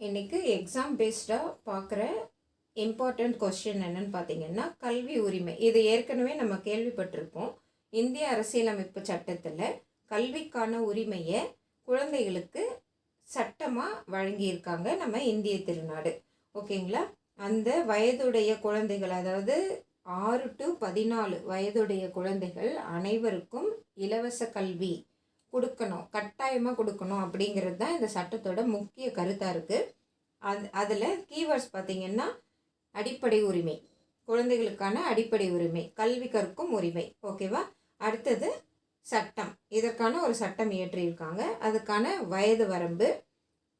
இன்றைக்கி எக்ஸாம் பேஸ்டாக பார்க்குற இம்பார்ட்டண்ட் கொஸ்டின் என்னன்னு பார்த்தீங்கன்னா கல்வி உரிமை. இது ஏற்கனவே நம்ம கேள்விப்பட்டிருப்போம். இந்திய அரசியலமைப்பு சட்டத்தில் கல்விக்கான உரிமையை குழந்தைகளுக்கு சட்டமாக வழங்கியிருக்காங்க நம்ம இந்திய திருநாடு. ஓகேங்களா? அந்த வயதுடைய குழந்தைகள் அதாவது ஆறு டு பதினாலு வயதுடைய குழந்தைகள் அனைவருக்கும் இலவச கல்வி கொடுக்கணும் கட்டாயமாக கொடுக்கணும் அப்படிங்கிறது தான் இந்த சட்டத்தோட முக்கிய கருத்தாக இருக்குது அது அதில் கீவேர்ட்ஸ் பார்த்திங்கன்னா அடிப்படை உரிமை குழந்தைகளுக்கான அடிப்படை உரிமை கல்வி கற்கும் உரிமை. ஓகேவா அடுத்தது சட்டம். இதற்கான ஒரு சட்டம் இயற்றியிருக்காங்க. அதுக்கான வயது வரம்பு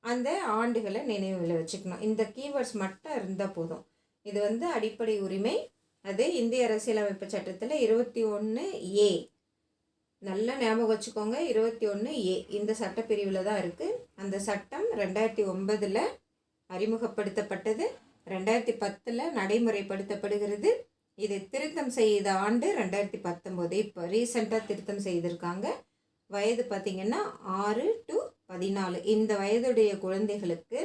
அந்த ஆண்டுகளை நினைவில் வச்சுக்கணும். இந்த கீவேர்ட்ஸ் மட்டும் இருந்தால் போதும். இது வந்து அடிப்படை உரிமை. அது இந்திய அரசியலமைப்பு சட்டத்தில் இருபத்தி ஒன்று ஏ நல்லா ஞாபகம் வச்சுக்கோங்க. இருபத்தி ஒன்று ஏ. இந்த சட்டப்பிரிவில் தான் இருக்குது அந்த சட்டம் ரெண்டாயிரத்தி ஒன்பதில் அறிமுகப்படுத்தப்பட்டது. ரெண்டாயிரத்தி பத்தில் நடைமுறைப்படுத்தப்படுகிறது. இதை திருத்தம் செய்த ஆண்டு ரெண்டாயிரத்தி பத்தொம்போது. இப்போ ரீசெண்டாக திருத்தம் செய்திருக்காங்க. வயது பார்த்திங்கன்னா ஆறு டு பதினாலு. இந்த வயதுடைய குழந்தைகளுக்கு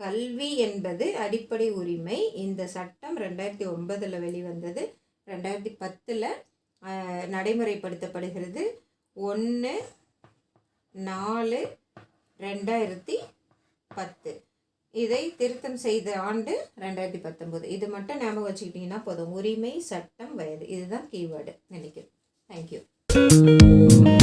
கல்வி என்பது அடிப்படை உரிமை. இந்த சட்டம் ரெண்டாயிரத்தி ஒன்பதில் வெளிவந்தது. ரெண்டாயிரத்தி பத்தில் நடைமுறைப்படுத்தப்படுகிறது. ஒன்று நாலு ரெண்டாயிரத்தி பத்து. இதை திருத்தம் செய்த ஆண்டு ரெண்டாயிரத்தி பத்தொம்போது இது மட்டும் ஞாபகம் வச்சுக்கிட்டிங்கன்னா போதும். உரிமை சட்டம் வயது. இதுதான் கீவேர்டு. நினைக்கிறேன். தேங்க்யூ